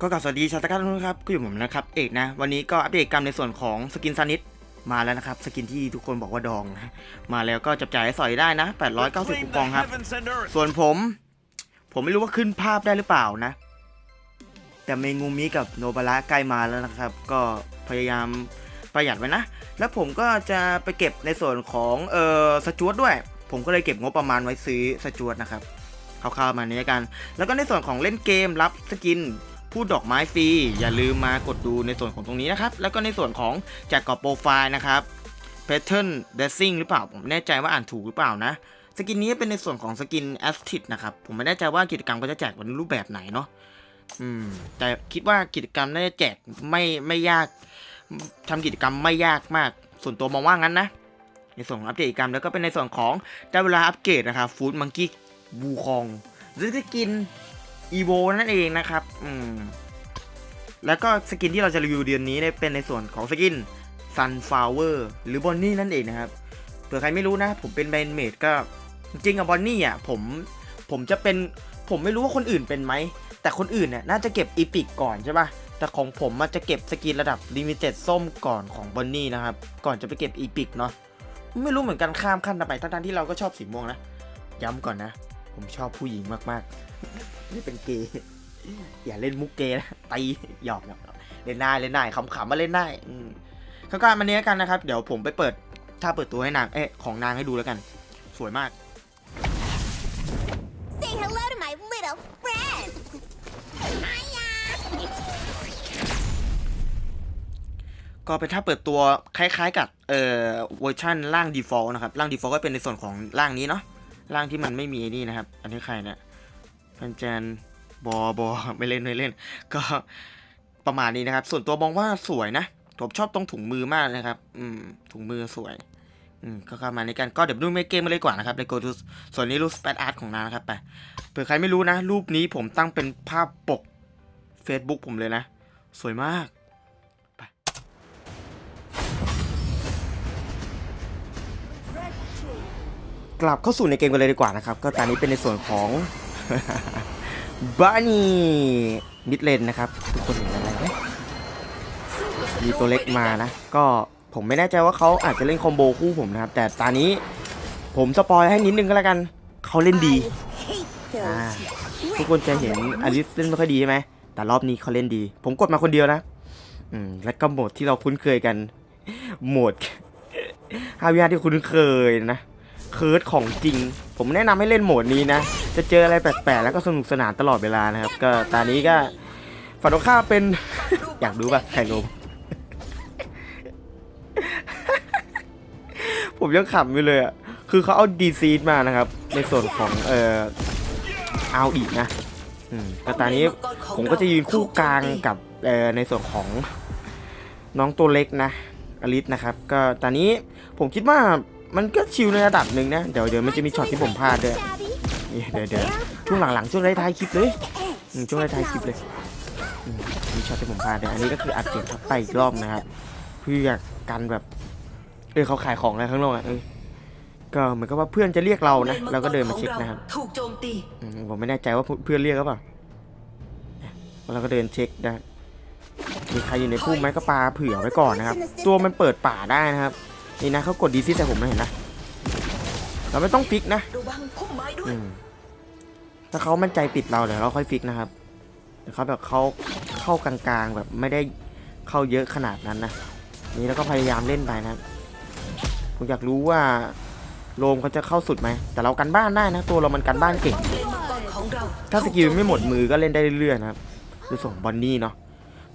ก็กลับสวัสดีชาวตะการทุกท่านครับก็อยู่ผมนะครับเอกนะ วันนี้ก็อัปเดตกรรมในส่วนของสกินซานิดมาแล้วนะครับ สกินที่ทุกคนบอกว่าดองนะมาแล้วก็จับจ่ายให้สอยได้นะ 890คูปองครับ ส่วนผม ผมไม่รู้ว่าขึ้นภาพได้หรือเปล่านะ แต่เมงูมิกับโนบาระใกล้มาแล้วนะครับ ก็พยายามประหยัดไว้นะ แล้วผมก็จะไปเก็บในส่วนของเอ่อสจวตด้วย ผมก็เลยเก็บงบประมาณไว้ซื้อสจวตนะครับคร่าวๆมานี้กัน แล้วก็ในส่วนของเล่นเกมรับสกิน พูดดอกไม้ฟรีอย่าลืมมากดดูในส่วนของตรงนี้นะครับ แล้วก็ในส่วนของแจกกรอบโปรไฟล์นะครับ Pattern Dressing หรือเปล่า ผมแน่ใจว่าอ่านถูกหรือเปล่านะ สกินนี้เป็นในส่วนของสกิน a s t i d นะครับ ผมไม่แน่ใจว่ากิจกรรมก็จะแจกเป็นรูปแบบไหนเนาะอืม แต่คิดว่ากิจกรรมน่าจะแจกไม่ไม่ยากทำกิจกรรมไม่ยากมาก ส่วนตัวมองว่างั้นนะ ในส่วนของอัปเดตกิจกรรมแล้วก็เป็นในส่วนของได้เวลาอัปเกรดนะครับฟู้ดมังกี้บูคองหรือสกิน อีโวนั่นเองนะครับ อืม แล้วก็สกินที่เราจะรีวิวเดือนนี้เนี่ยเป็นในส่วนของสกิน Sunflower หรือบอนนี่นั่นเองนะครับ เผื่อใครไม่รู้นะ ผมเป็นแบนเมดก็ จริงกับบอนนี่อะผม ผมจะเป็น ผมไม่รู้ว่าคนอื่นเป็นไหม แต่คนอื่นเนี่ยน่าจะเก็บอีพิกก่อนใช่ปะแต่ของผมมันจะเก็บสกินระดับลิมิเต็ดส้มก่อนของบอนนี่นะครับ ก่อนจะไปเก็บอีพิกเนาะ ไม่รู้เหมือนกันข้ามขั้นไมทั้งๆที่เราก็ชอบสีม่วงนะ ย้ำก่อนนะ ผมชอบผู้หญิงมากๆ นี่เป็นเกย์อย่าเล่นมุกเกย์นะตีหยอกหยอกเล่นได้เล่นได้ขำๆมาเล่นได้อืมข้างๆมันนี้แล้วกันนะครับ เดี๋ยวผมไปเปิดถ้าเปิดตัวให้นางเอ๊ะของนางให้ดูแล้วกัน สวยมาก Say hello to my little friend. Hiya. ก็เป็นถ้าเปิดตัวคล้ายๆ กับเอ่อเวอร์ชันร่าง default นะครับร่าง default ก็เป็นในส่วนของร่างนี้เนาะร่างที่มันไม่มีนี่นะครับ อันนี้ใครเนี่ย พันแจนบอบอไม่เล่นไม่เล่น ก็ประมาณนี้นะครับ ส่วนตัวมองว่าสวยนะผมชอบตรงถุงมือมากนะครับ อืม ถุงมือสวย อืม ก็เข้ามาในกัน ก็เดี๋ยวดูในเกมมาเลยกว่านะครับใน Go to ส่วนนี้รูปสเปซอาร์ตของนางนะครับไปเผื่อใครไม่รู้นะ รูปนี้ผมตั้งเป็นภาพปก Facebook ผมเลยนะ สวยมากไปกลับเข้าสู่ในเกมกันเลยดีกว่านะครับ ก็ตอนนี้เป็นในส่วนของ บานี่มิดเลนนะครับ ทุกคนเห็นอะไรไหมมีตัวเล็กมานะ ก็ผมไม่แน่ใจว่าเขาอาจจะเล่นคอมโบคู่ผมนะครับ แต่ตอนนี้ผมสปอยให้นิดนึงก็แล้วกันเขาเล่นดี Hate อ่า those. ทุกคนจะเห็นอลิสเล่นไม่ค่อยดีใช่ไหม แต่รอบนี้เขาเล่นดี ผมกดมาคนเดียวนะอืมแล้วก็โหมดที่เราคุ้นเคยกัน โหมดฮาวิอาที่คุ้นเคยนะเคิร์ดของจริง ผมแนะนำให้เล่นโหมดนี้นะ จะเจออะไรแปลกๆแล้วก็สนุกสนานตลอดเวลานะครับ ก็ตอนนี้ก็ฝันตรงข้าเป็น อยากดูป่ะใครรู้ผมยังขำอยู่เลยอะ คือเขาเอาดีซีดมานะครับ ในส่วนของเอ่อเอาอีกนะอืมแต่ตอนนี้ผมก็จะยืนคู่กลางกับเอ่อในส่วนของน้องตัวเล็กนะอลิสนะครับ ก็ตอนนี้ผมคิดว่ามันก็ชิลในระดับหนึ่งนะ เดี๋ยวเดี๋ยวมันจะมีช็อตที่ผมพลาดด้วย นี่เดี๋ยวเดี๋ยวช่วงหลังๆ ช่วงท้ายๆคลิปเลยช่วงท้ายๆคลิปเลยมีช็อตที่ผมพลาดด้วยอันนี้ก็คืออัดเสียงทับไปอีกรอบนะครับเพื่อกันแบบ เออเขาขายของอะไรข้างนอกอะเออก็เหมือนกับว่าเพื่อนจะเรียกเรานะเราก็เดินมาเช็คนะครับถูกโจมตีผมไม่แน่ใจว่าเพื่อนเรียกหรือเปล่าเราก็เดินเช็คได้มีใครอยู่ในพุ่มไหมก็ปาเผื่อไว้ก่อนนะครับ ตัวมันเปิดป่าได้นะครับนี่นะเขากดดีซิแต่ผมไม่เห็นนะ เราไม่ต้องฟิกนะระวังพุ่มไม้ด้วยอืมถ้าเขามั่นใจปิดเราเดี๋ยวเราค่อยฟิกนะครับแต่เขาแบบเขาเข้ากลางๆแบบไม่ได้เข้าเยอะขนาดนั้นนะนี่แล้วก็พยายามเล่นไปนะครับผมอยากรู้ว่าโรมเขาจะเข้าสุดไหมแต่เรากันบ้านได้นะ ตัวเรามันกันบ้านเก่งเลนมังกรของเราถ้าสกิลไม่หมดมือก็เล่นได้เรื่อยๆนะครับดูส่งบอนนี่เนาะ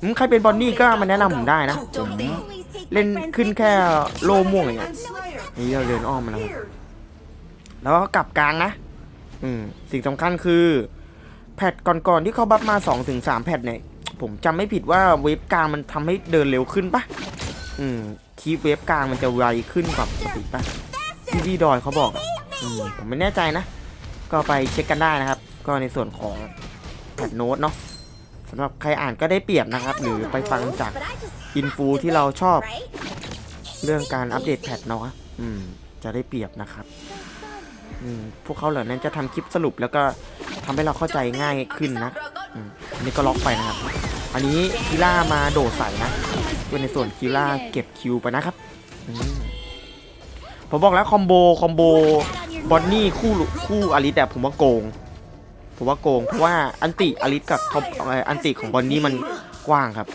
อืมใครเป็นบอนนี่ก็มาแนะนำผมได้นะถูกโจผมมตี Please take เล่น my friend's ขึ้นแค่โลม่วงอย่าง I'm เงี้ย Slayer. นี่เราเดินอ้อมมาแล้วครับ แล้วก็กลับกลางนะ อืม สิ่งสำคัญคือ แพทก่อนๆที่เขาบัฟมา2อถึงสแพทเนี่ย ผมจำไม่ผิดว่าเวฟกลางมันทำให้เดินเร็วขึ้นปะอืม คีย์เวฟกลางมันจะไวขึ้นกว่าปกติปะที่พี่ดอยเขาบอกอืมผมไม่แน่ใจนะ ก็ไปเช็คกันได้นะครับ ก็ในส่วนของแพทโน้ตเนาะสำหรับใครอ่านก็ได้เปรียบนะครับ หรือไปฟังจากอินฟูที่เราชอบ เรื่องการอัปเดตแพทเนาะอืม จะได้เปรียบนะครับ พวกเขาเหล่านั้นจะทำคลิปสรุปแล้วก็ทำให้เราเข้าใจง่ายขึ้นนะอันนี้ก็ล็อกไปนะครับ อันนี้คิล่ามาโดดใส่นะเป็นในส่วนคิล่าเก็บคิวไปนะครับผมบอกแล้วคอมโบคอมโบบอนนี่คู่คู่อลิสแต่ผมว่าโกง ผมว่าโกง เพราะว่าอันติอลิสกับอปเอ่ออันติของบอนนี่มันกว้างครับ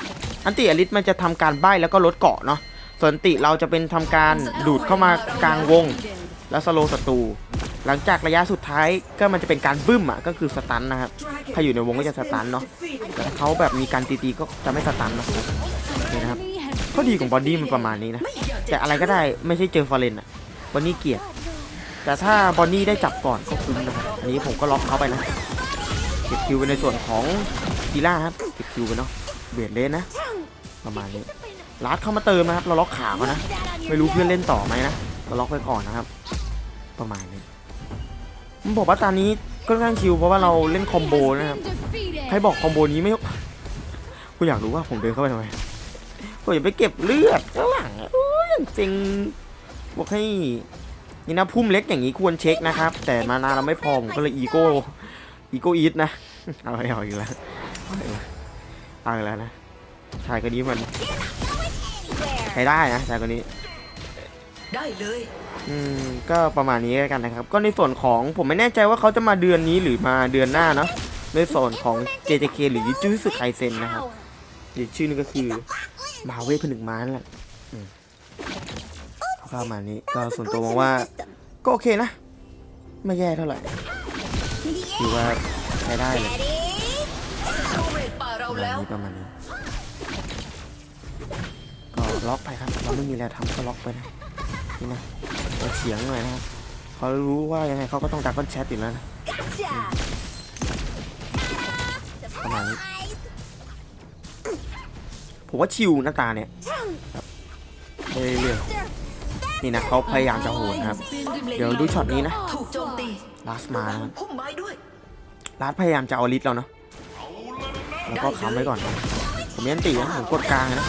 อันติอลิสมันจะทำการใบ้แล้วก็ลดเกาะเนาะส่วนติเราจะเป็นทำการดูดเข้ามากลางวง แล้วสโลศัตรู หลังจากระยะสุดท้ายก็มันจะเป็นการบึ้มอะก็คือสตันนะครับถ้าอยู่ในวงก็จะสตันเนาะแต่ถ้าเขาแบบมีการตีๆก็จะไม่สตันนะครับนี่นะครับข้อดีของบอดี้มันประมาณนี้นะแต่อะไรก็ได้ไม่ใช่เจอฟอร์เรนอะบอนนี่เกลียดแต่ถ้าบอนนี่ได้จับก่อนก็คุ้มนะครับอันนี้ผมก็ล็อกเขาไปนะเก็บคิวไปในส่วนของกีล่าครับเก็บคิวไปเนาะเบียดเลนนะ ประมาณนี้ลัดเข้ามาเติมนะครับ เราล็อกขาเขานะ ไม่รู้เพื่อนเล่นต่อไหมนะเราล็อกไปก่อนนะครับ ประมาณนี้ ผมบอกว่าตอนนี้ก็ค่อนข้างชิวเพราะว่าเราเล่นคอมโบนะครับใครบอกคอมโบนี้ไม่กูอยากรู้ว่าผมเดินเข้าไปทำไมผมอย่าไปเก็บเลือดข้างหลังโอ้ยอจริงบอกให้นี่นะพุ่มเล็กอย่างนี้ควรเช็คนะครับ แต่มานาเราไม่พอผมก็เลยอีโก้อีโก้อีทนะเอาไปเอาอีกแล้วเอาอีกแล้วนะชายคนนี้มันใช้ได้นะชายคนนี้ได้เลย อืมก็ประมาณนี้แล้วกันนะครับ ก็ในส่วนของผมไม่แน่ใจว่าเขาจะมาเดือนนี้หรือมาเดือนหน้าเนาะในส่วนของ JJK หรือยูจูสึไคเซนนะครับอีกชื่อนึงก็คือมาเวทผนึกม้านั่นแหละประมาณนี้ก็ส่วนตัวมองว่า ก็โอเคนะ ไม่แย่เท่าไหร่ถือว่าใช้ได้เลยประมาณนี้ประมาณนี้ก็ล็อกไปครับเราไม่มีอะไรทำก็ล็อกไปนะ นี่นะเราเฉียงหน่อยนะครับเขารู้ว่ายังไงเขาก็ต้องดักก้อนแชทอยู่แล้วนะประมาณนี้ผมว่าชิวหน้าตาเนี่ยครับเรื่อยๆนี่นะเขาพยายามจะโหนครับ เดี๋ยวดูช็อตนี้นะลาสมานะครับพุ่มไม้ด้วยลาสพยายามจะเอาลิสเราเนาะแล้วก็ค้ำไว้ก่อน ผมยันตีนะผมกดกลางนะ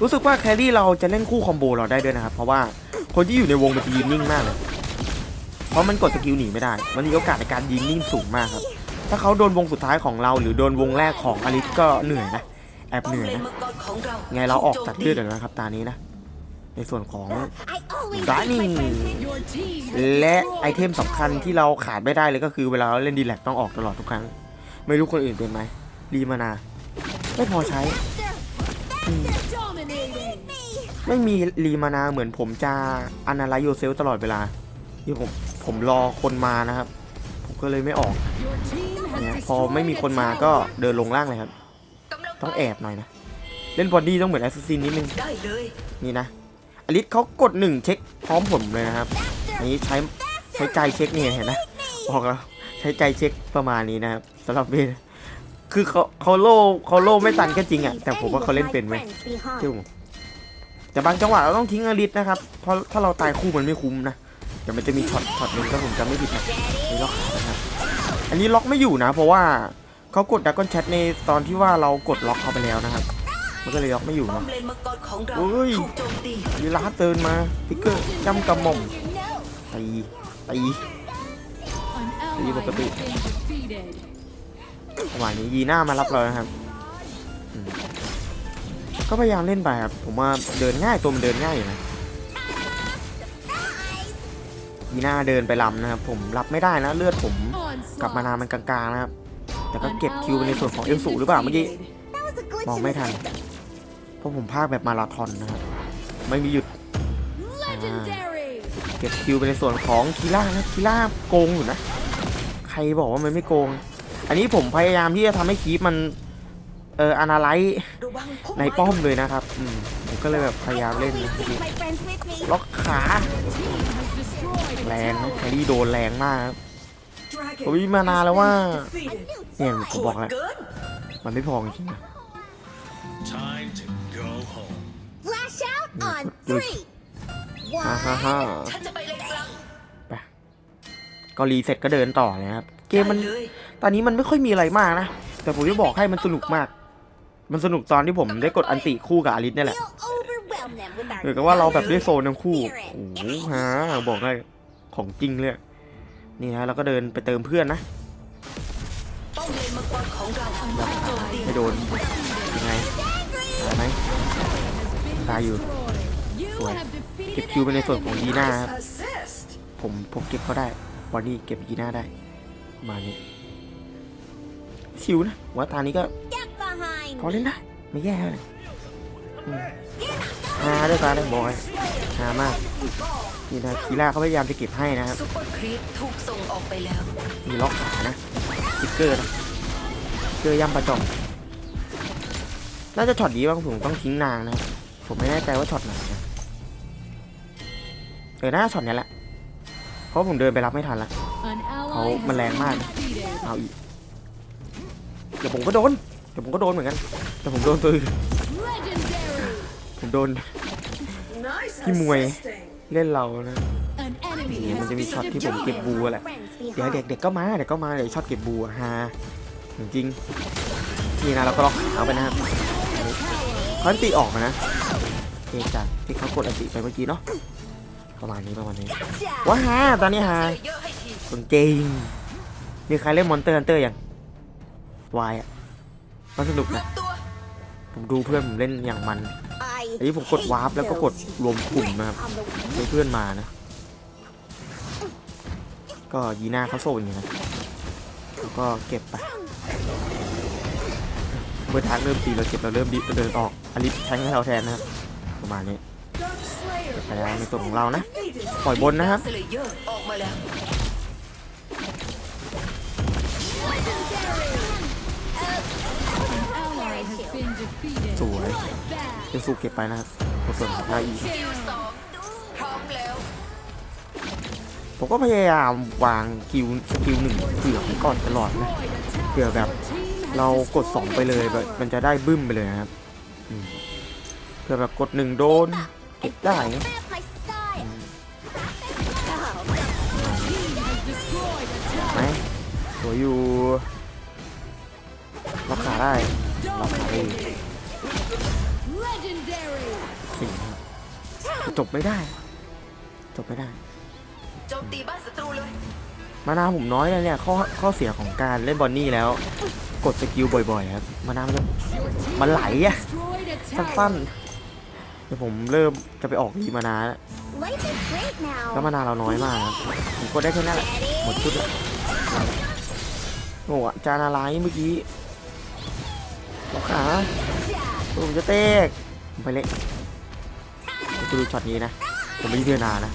รู้สึกว่าแครี่เราจะเล่นคู่คอมโบเราได้ด้วยนะครับ เพราะว่าคนที่อยู่ในวงมันจะยืนนิ่งมากเลย เพราะมันกดสกิลหนีไม่ได้ มันมีโอกาสในการยืนนิ่งสูงมากครับ ถ้าเขาโดนวงสุดท้ายของเรา หรือโดนวงแรกของอลิสก็เหนื่อยนะ แอบเหนื่อยนะ ไงเราออกตัดเลือดกันนะครับตานี้นะ ในส่วนของร้านนี่และไอเทมสำคัญที่เราขาดไม่ได้เลยก็คือเวลาเราเล่นดีแลกต้องออกตลอดทุกครั้ง ไม่รู้คนอื่นเป็นไหมรีมานา ไม่พอใช้ ไม่มีรีมานาเหมือนผมจะอนาไลโยเซลตลอดเวลาที่ผมผมรอคนมานะครับ ผมก็เลยไม่ออกเนี่ยพอไม่มีคนมาก็เดินลงล่างเลยครับ ต้องแอบหน่อยนะ เล่นบอดี้ต้องเหมือนแอสซินนิดนึงนี่นะอลิสเขากดหนึ่งเช็คพร้อมผมเลยนะครับอันนี้ใช้ใช้ใจเช็คนี่เห็นนะบอกแล้วใช้ใจเช็คประมาณนี้นะครับสำหรับเบนคือเขาเขาโล่เขาโล่ไม่ตันก็จริงอะแต่ผมว่าเขาเล่นเป็นไหมเชื่ผม แต่บางจังหวะเราต้องทิ้งอลิสนะครับ เพราะถ้าเราตายคู่มันไม่คุ้มนะเดี๋ยวมันจะมีช็อตช็อตหนึ่งถ้าผมจำไม่ผิดนะนี่ล็อกนะครับ อันนี้ล็อกไม่อยู่นะ เพราะว่าเขากดดักกอนแชทในตอนที่ว่าเรากดล็อกเขาไปแล้วนะครับ มันก็เลยล็อกไม่อยู่นะเฮ้ยยีราฟเดินมาฟิกเกอร์ย่ำกระหม่อมตีตีตีปกติประมาณนี้ยีหน่ามารับเรานะครับ ก็พยายามเล่นไปครับ ผมว่าเดินง่ายตัวมันเดินง่ายอยู่นะยีน่าเดินไปลำนะครับ ผมรับไม่ได้นะเลือดผมกลับมานามันกลางๆนะครับ แต่ก็เก็บคิวไปในส่วนของเอลสูหรือเปล่าเมื่อกี้มองไม่ทันเพราะผมพากแบบมาราธอนนะครับ ไม่มีหยุดเก็บคิวไปในส่วนของคีล่านะคีล่าโกงอยู่นะ ใครบอกว่ามันไม่โกง อันนี้ผมพยายามที่จะทำให้คีปมัน เอออนาไลซ์ระวังพุ่มในไม้ป้อมเลยนะครับอืมผมก็เลยแบบพยายามเล่นนะเมื่อกี้ล็อกขาแรงนะแครี่โดนแรงมากครับผมมีมานานแล้วว่าเนี่ยผมโหบอกดแล้วเกินมันไม่พอจริงๆนะ Time to go home. Flash out on Good. three. ฮ่าฮ่า One. ฮ่าฉันจะไปเลนกลางไปก็รีเซ็ตก็เดินต่อเลยครับ เกมมันได้เลยตอนนี้มันไม่ค่อยมีอะไรมากนะ แต่ผมจะบอกให้มันสนุกมาก มันสนุกตอนที่ผมได้กดอันติคู่กับอลิสเนี่ยแหละ We'll overwhelm them with our เหมือนกับว่าเราแบบได้โซนทั้งคู่ spirit. โอ้โหฮะบอกได้ของจริงเลยนี่ฮะเราก็เดินไปเติมเพื่อนนะป้อมเลนมังกรของเราแบบไม่โดนยังไงตายไหมตายอยู่ You Ủa, have เก็บ defeated คิวไปในส่วนของยีน่าครับ Assist ผมผมเก็บเขาได้บอดี้เก็บยีน่าได้ประมาณนี้ชิวนะผมว่าตานี้ก็ Get behind พอเล่นได้ ไม่แย่เลยอืมฮาด้วยตาได้บอยฮามากนี่นะคีร่าเขาพยายามจะเก็บให้นะครับซุปเปอร์ครีปถูกส่งออกไปแล้ว มีล็อกขานะสติ๊กเกอร์นะสติ๊กเกอร์ย่ำประจองน่าจะช็อตนี้บ้างผมต้องทิ้งนางนะครับผมไม่แน่ใจว่าช็อตไหนนะเออน่าจะช็อตนี้แหละ เพราะผมเดินไปรับไม่ทันละ an ally Ồ, has mình lẹn been mà. defeated. เอาอีก เดี๋ยวผมก็โดน เดี๋ยวผมก็โดนเหมือนกัน แต่ผมโดนตัวอื่นผมโดนที่มวยเล่นเรานะมันจะมีช็อตที่ผมเก็บบูแหละ เดี๋ยว behind. เด็กก็มาเดี๋ยวก็มาเดี๋ยวช็อตเก็บบูอะฮาจริงนี่นะเราก็ล็อกเอาไปนะครับเขาอันติออกมานะเอกจากที่เขากดอันติไปเมื่อกี้เนาะประมาณนี้ประมาณนี้ว้าฮาตอนนี้ฮาคนจริงมีใครเล่นมอนเตอร์ฮันเตอร์ยังวายอะ มันสนุกรวนะบตัวผมดูเพื่อนผมเล่นอย่างมัน I อันนี้ผมกดวาร์ปแล้วก็กดรวมกลุ่มนะครับ on the ให้เพื่อนมานะ ก็ยีน่าเขาโซ่อย่างนี้นะแล้วก็เก็บไปเมื่อทางเริ่มตีเราเก็บเราเริ่มดิเดินออกอลิสแทงให้เราแทนนะครับประมาณนี้เก็บไปแล้วในส่วนของเรานะ ปล่อยบนนะครับ สวย Bad. เดี๋ยวสูเก็บไปนะครับในส่วนของนาอีสกิลสองพร้อมแล้วผมก็พยายามวางคิวสกิลหนึ่งเผื่อไว้ก่อนตลอดนะเผื่อแบบเรากด 2 ไปเลยแบบมันจะได้บึ้มไปเลยนะครับอืมเผื่อแบบกดหนึ่งโดนเก็บได้ไง That's my style. Team has destroyed a ไหม tower. สวยอยู่ล็อกขาได้ สี่ครับแต่จบไม่ได้ จบไม่ได้โจมตีบ้านศัตรูเลย มานาผมน้อยเลยเนี่ยข้อข้อเสียของการเล่นบอลนี่แล้ว กดสกิลบ่อยๆครับมานามันจะ Your team มันไหลอะ destroyed a สั้ tower. นๆเดี๋ยวผมเริ่มจะไปออกรีมานาแล้ว Life is great แล้ว now. มานาเราน้อยมากครับผมกดได้แค่นั้นแหละหมดชุดแล้วโอ้โหจานอะไรเมื่อกี้ ล็อกขาผมจะเตกผมไปเละไปดูช็อตนี้นะ ผมไม่เดือนานะ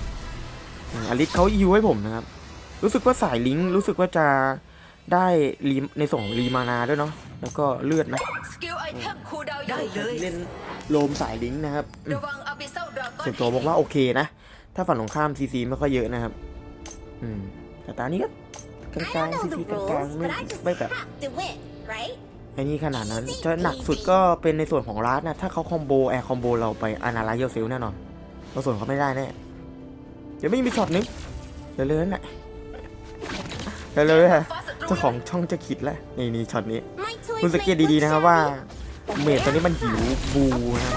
อลิสเขายิวให้ผมนะครับ รู้สึกว่าสายลิงรู้สึกว่าจะได้รีในส่งรีมานาด้วยเนาะ แล้วก็เลือดนะได้เลยเล่นโลมสายลิงนะครับเซลดราก้อนส่วนตัวบอกว่าโอเคนะ ถ้าฝั่งตรงข้ามซีซีไม่ค่อยเยอะนะครับ อืม แต่ตานี้ก็กลางๆซีซีกลางๆไม่ไม่แบบ have to win, right? ไอ้นี่ขนาดนั้นจะหนักสุดก็เป็นในส่วนของรัดนะถ้าเขาคอมโบแอร์คอมโบเราไปอานาไลเยลเซลแน่นอนเราส่วนเขาไม่ได้แน่เดี๋ยวไม่มีช็อตนึงเดี๋ยวเลยน่ะเดี๋ยวเลยฮะฟ้าศัตรูเจ้าของช่องจะคิดแล้วนี่นี่ช็อตนี้ My toys คุณสังเกต make ดี good ๆนะครับว่า serving. เมดตัวนี้มันหิวบูนะครับ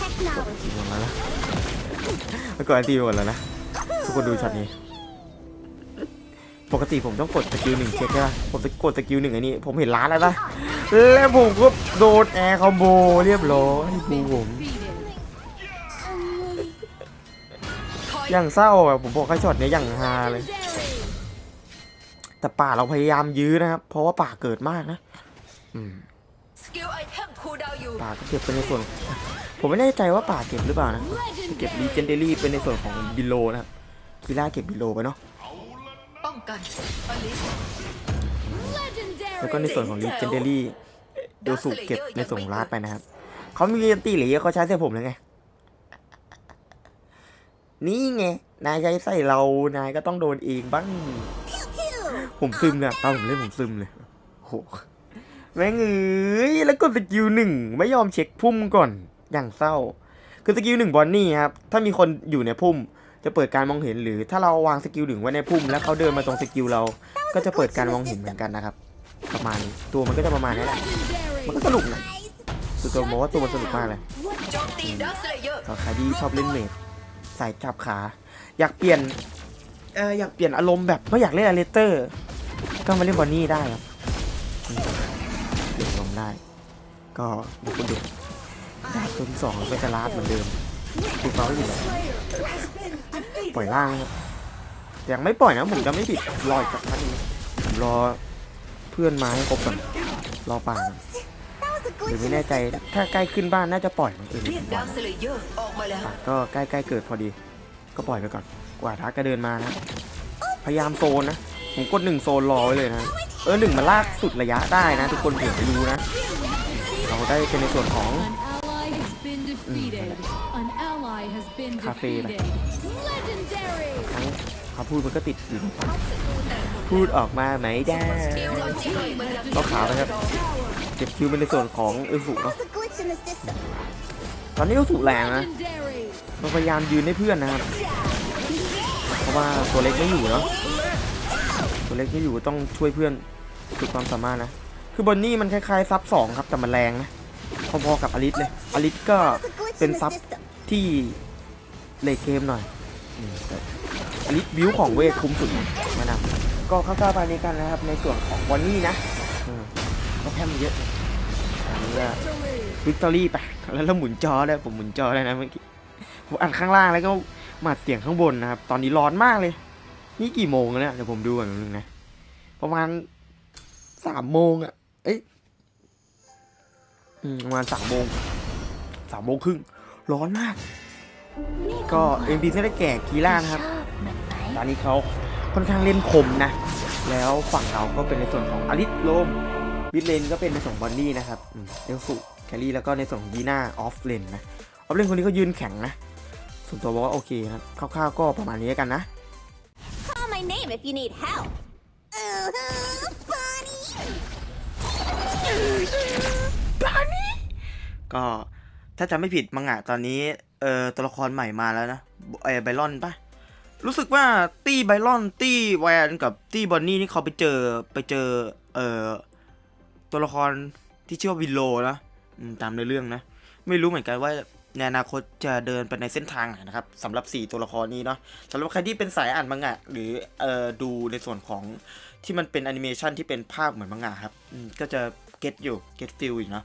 Technology. หมดแล้วนะแล้วก็อันตีไปหมดแล้วนะทุกคนดูช็อตนี้ ปกติผมต้องกดสกิลหนึ่งเช็คใช่ปะผมจะกดสกิลหนึ่งอันนี้ ผมเห็นร้านแล้วนะแล้วผมก็โดนแอร์คอมโบเรียบร้อยบูผมอย่างเศร้าอะผมบอกแค่ช็อตเนี้ยอย่างฮาเลย แต่ป่าเราพยายามยื้อนะครับ เพราะว่าป่าเกิดมากนะป่าก็เก็บเป็นในส่วน ผมไม่แน่ใจว่าป่าเก็บหรือเปล่านะ เก็บรีเจนเดอรี่เป็นในส่วนของบิโลนะครับคีร่าเก็บบิโลไปเนาะ องกันอลิส Legendary. แล้วก็ในส่วนของรีเจนเดอรี่โดสุเก็บในส่วนของลาดไปนะครับ เขามีเรียนตีเหรือเขาใช้ใส่ผมเลยไง นี่ไง นายใช้ใส่เรา นายก็ต้องโดนเองบ้าง ผมซึมเลยอะตอนผมเล่นผมซึมเลยโหแม่งเอ้ยแล้วก็สกิลหนึ่งไม่ยอมเช็คพุ่มก่อน อย่างเศร้า คือสกิลหนึ่งบอนนี่ครับ ถ้ามีคนอยู่ในพุ่ม จะเปิดการมองเห็นหรือถ้าเราวางสกิลหนึ่งไว้ในพุ่มแล้วเขาเดินมาตรงสกิลเรา ก็จะเปิดการมองเห็นเหมือนกันนะครับ ประมาณนี้ตัวมันก็จะประมาณนี้แหละ มันก็สนุกนะคือตัวมองว่าตัวมันสนุกมากเลยตีดักสเลเยอร์สำหรับใครที่ชอบเล่นเมดสายจับขา อยากเปลี่ยนเอออยากเปลี่ยนอารมณ์แบบไม่อยากเล่นอเลเตอร์ ก็มาเล่นบอนนี่ได้ครับอืมเดี๋ยวลงได้ ก็ดูคนดูดาบตัวที่สองแล้วก็จะลาดเหมือนเดิมดูเขาอยู่แล้ว ปล่อยล่างนะครับแต่ยังไม่ปล่อยนะผมจะไม่ผิดรออีกสักพักหนึงผมรอเพื่อนมาให้ครบก่อนรอป่าก่อน That was a หรือ glitch ไม่ in แน่ the ใจถ้าใกล้ขึ้นบ้านน่าจะปล่อยมันเองเรียกดาวเซเลเยอร์ออกมาแล้วป่าก็ใกล้ใกล้เกิดพอดี ก็ปล่อยไปก่อนกว่าทักก็เดินมานะพยายามโซนนะผมกดหนึ่งโซนรอไว้เลยนะเออหนึ่งมันลากสุดระยะได้นะ ทุกคนเผื่อไปดูนะ เราได้เป็นในส่วนของ An ally has been defeated. An าพูดมันก็ติดอยู่พูดออกมาไหมได้ก็ขาวนะครับ เก็บคิวเป็นในส่วนของอลสุ That เนาะตอนนี้อลสุแรงนะเราพยายามยืนให้เพื่อนนะครับ เพราะว่าตัวเล็กไม่อยู่เนาะตัวเล็กไม่อยู่ต้องช่วยเพื่อนสุดความสามารถนะ คือบอนนี่มันคล้ายๆซับสองครับแต่มันแรงนะพอๆกับอลิสเลยอลิสก็เป็นซับที่เลเกมหน่อยแต่ ลิสบิวของเวทคุ้มสุดแนะนำก็เข้าวๆไปนี้กันนะครับ ในส่วนของบอนนี่นะอืมก็แพมเยอะอันนี้ก็วิกตอรี่ไป แล้วเราหมุนจอได้ผมหมุนจอได้นะเมื่อกี้ผมอัดข้างล่างแล้วก็มาเสียงข้างบนนะครับ ตอนนี้ร้อนมากเลย นี่กี่โมงแล้วเนี่ยเดี๋ยวผมดูก่อนนิดนึงนะ ประมาณสามโมงอะเอ้ยอืมประมาณสามโมงสามโมงครึ่งร้อนมาก ก็เอ็มพีไม่ได้แก่กีล่านะครับ ตอนนี้เขาค่อนข้างเล่นคมนะ แล้วฝั่งเราก็เป็นในส่วนของอลิสโลมวิดเลนก็เป็นในส่วนของบอนนี่นะครับอืมเอลสุแคลรี่แล้วก็ในส่วนของยีน่าออฟเลนนะออฟเลนคนนี้ก็ยืนแข็งนะ ส่วนตัวบอกว่าโอเคครับคร่าวๆก็ประมาณนี้แล้วกันนะ Call my name if you need help. Uh-huh, Bonnie. ก็ถ้าจำไม่ผิดมังงะตอนนี้เอ่อตัวละครใหม่มาแล้วนะไอไบรอนปะ รู้สึกว่าตี้ไบรอนตี้แวนกับตี้บอนนี่นี่เขาไปเจอไปเจอเอ่อตัวละครที่ชื่อว่าวินโลนะตามในเรื่องนะ ไม่รู้เหมือนกันว่าในอนาคตจะเดินไปในเส้นทางไหนนะครับสำหรับ 4 ตัวละครนี้เนาะสำหรับใครที่เป็นสายอ่านมังงะ หรือเอ่อดูในส่วนของที่มันเป็นแอนิเมชันที่เป็นภาพเหมือนมังงะครับก็จะเก็ตอยู่เก็ตฟิลอยู่เนาะ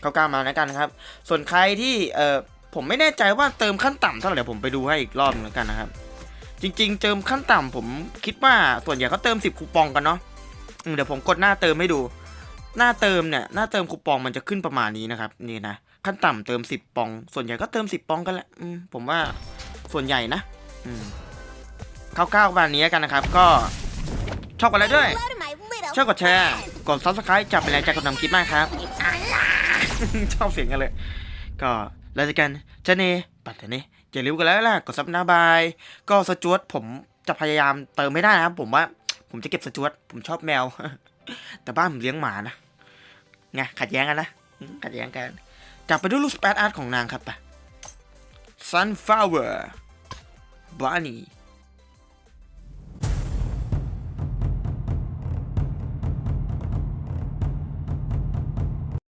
เข้ากล้ามาแล้วกันนะครับ ส่วนใครที่เอ่อผมไม่แน่ใจว่าเติมขั้นต่ำเท่าไหร่เดี๋ยวผมไปดูให้อีกรอบหนึงแล้วกันนะครับ จริง ๆ เติมขั้นต่ำผมคิดว่าส่วนใหญ่เขาเติม 10คูปองกันเนาะเดี๋ยวผมกดหน้าเติมให้ดู หน้าเติมเนี่ยหน้าเติมคูปองมันจะขึ้นประมาณนี้นะครับนี่นะขั้นต่ำเติม 10ปอง ส่วนใหญ่ก็เติม 10ปองกันแหละผมว่าส่วนใหญ่นะอืมคร่าวๆประมาณนี้กันนะครับ ก็ชอบกันแล้วด้วยช่วยกดแชร์กด subscribe จับเป็นแรงใจกดนำคลิปมากครับ ชอบเสียงกันเลย ก็แล้วกันเจเนปัตตานี อย่าลืมกันแล้วล่ะกดซับหน้าบาย ก็สจวตผมจะพยายามเติมไม่ได้นะครับ ผมว่าผมจะเก็บสจวตผมชอบแมว แต่บ้านผมเลี้ยงหมานะไงขัดแย้งกันนะขัดแย้งกันจับไปดูรูปสเปซอาร์ตของนางครับไป sunflower bunny